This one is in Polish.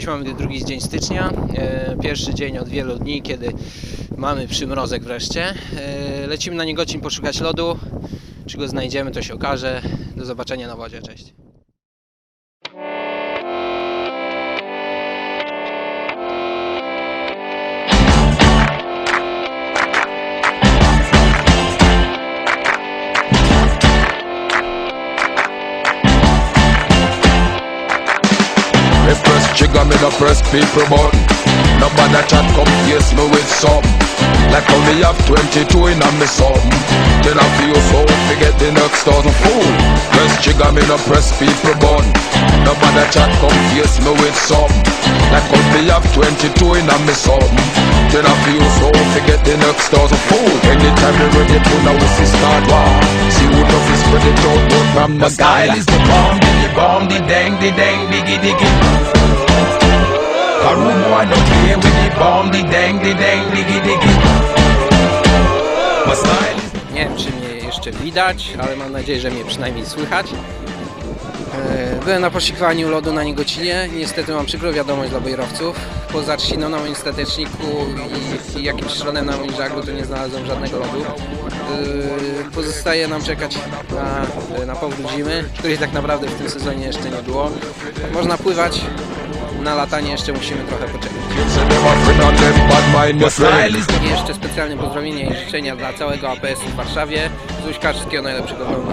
Dziś mamy drugi dzień stycznia, e, pierwszy dzień od wielu dni, kiedy mamy przymrozek wreszcie. E, Lecimy na Niegocin poszukać lodu. Czy go znajdziemy, to się okaże. Do zobaczenia na wodzie, cześć. Me press trigger, me no press people button. Nobody chat come face me with some. Like me have 22 in a me something. Then I feel so forget the next thousand fool. Press trigger, me no press people button. Nobody chat come face me with some. Like me have 22 in a me something. Then I feel so forget the next thousand fool. Anytime you ready to now we see start war. See who know fi spread it out, from the style is the bomb, bomb, the dang, the dang, diggy diggy. Karumo I don't with the bomb, the dang, the dang, diggy diggy. Nie wiem, czy mnie jeszcze widać, ale mam nadzieję, że mnie przynajmniej słychać. E, Byłem na poszukiwaniu lodu na Niegocinie. Niestety mam przykrą wiadomość dla bojrowców. Poza trzciną na moim stateczniku i, i jakimś szronem na moim żaglu to nie znalazłem żadnego lodu. Pozostaje nam czekać na, na powrót zimy, której tak naprawdę w tym sezonie jeszcze nie było. Można pływać, na latanie jeszcze musimy trochę poczekać. I jeszcze specjalne pozdrowienia i życzenia dla całego APS w Warszawie. Zuśka, wszystkiego najlepszego w nowym.